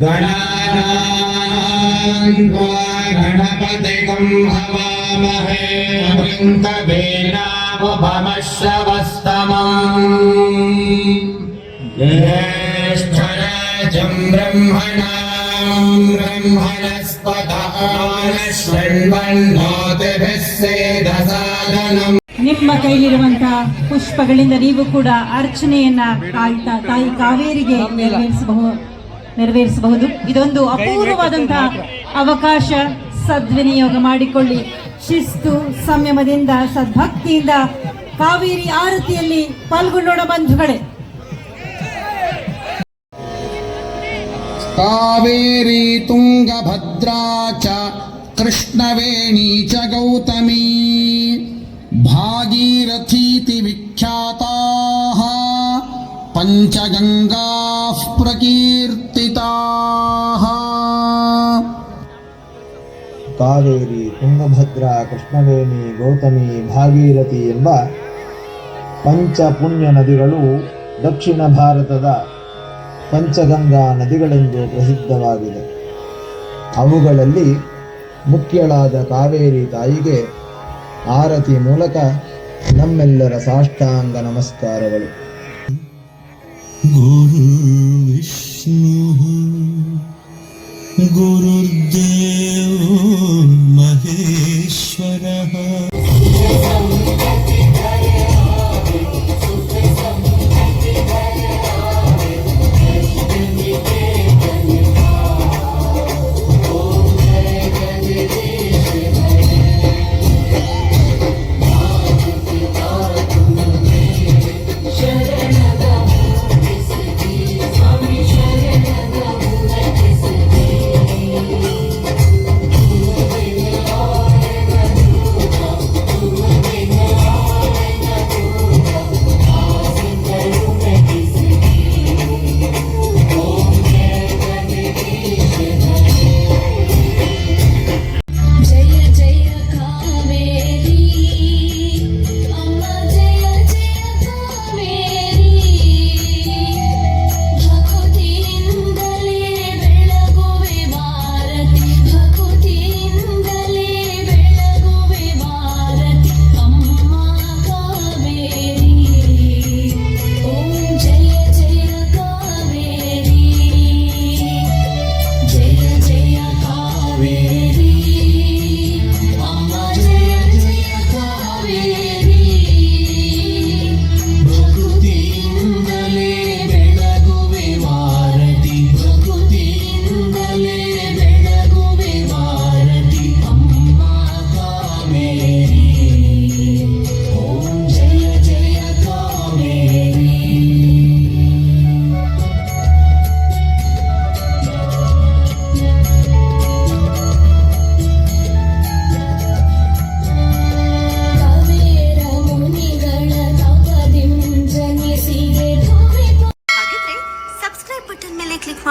गणानान्त्वा गणपतिकम् भवामहे वृङ्कवेणावभवश्रवस्तमम् ब्रह्मणा ब्रह्मणस्पदमानशन्ना दस्येदसादनम् ನಿಮ್ಮ ಕೈಲಿರುವಂತ ಪುಷ್ಪಗಳಿಂದ ನೀವು ಕೂಡ ಅರ್ಚನೆಯನ್ನ ಕಾಯ್ತಾ ತಾಯಿ ಕಾವೇರಿಗೆ ನೆರವೇರಿಸಬಹುದು ನೆರವೇರಿಸಬಹುದು. ಇದೊಂದು ಅಪೂರ್ವವಾದಂತಹ ಅವಕಾಶ ಸದ್ವಿನಿಯೋಗ ಮಾಡಿಕೊಳ್ಳಿ. ಶಿಸ್ತು, ಸಂಯಮದಿಂದ, ಸದ್ಭಕ್ತಿಯಿಂದ ಕಾವೇರಿ ಆರತಿಯಲ್ಲಿ ಪಾಲ್ಗೊಳ್ಳೋಣ ಬಂಧುಗಳೇ. ಕಾವೇರಿ ತುಂಗಭದ್ರಾ ಚ ಕೃಷ್ಣವೇಣಿ ಚ ಗೌತಮೀ. भागीरथीति विख्याताः पञ्चगङ्गाः प्रकीर्तिताः ಕಾವೇರಿ ತುಂಗಭದ್ರಾ ಕೃಷ್ಣವೇಣಿ ಗೌತಮಿ ಭಾಗೀರಥಿ ಎಂಬ ಪಂಚ ಪುಣ್ಯ ನದಿಗಳು ದಕ್ಷಿಣ ಭಾರತದ ಪಂಚಗಂಗಾ ನದಿಗಳೆಂದು ಪ್ರಸಿದ್ಧವಾಗಿದೆ ಅವುಗಳಲ್ಲಿ ಮುಖ್ಯಳಾದ ಕಾವೇರಿ ತಾಯಿಗೆ ಆರತಿ ಮೂಲಕ ನಮ್ಮೆಲ್ಲರ ಸಾಷ್ಟಾಂಗ ನಮಸ್ಕಾರಗಳು. ಗುರು ವಿಷ್ಣು ಗುರು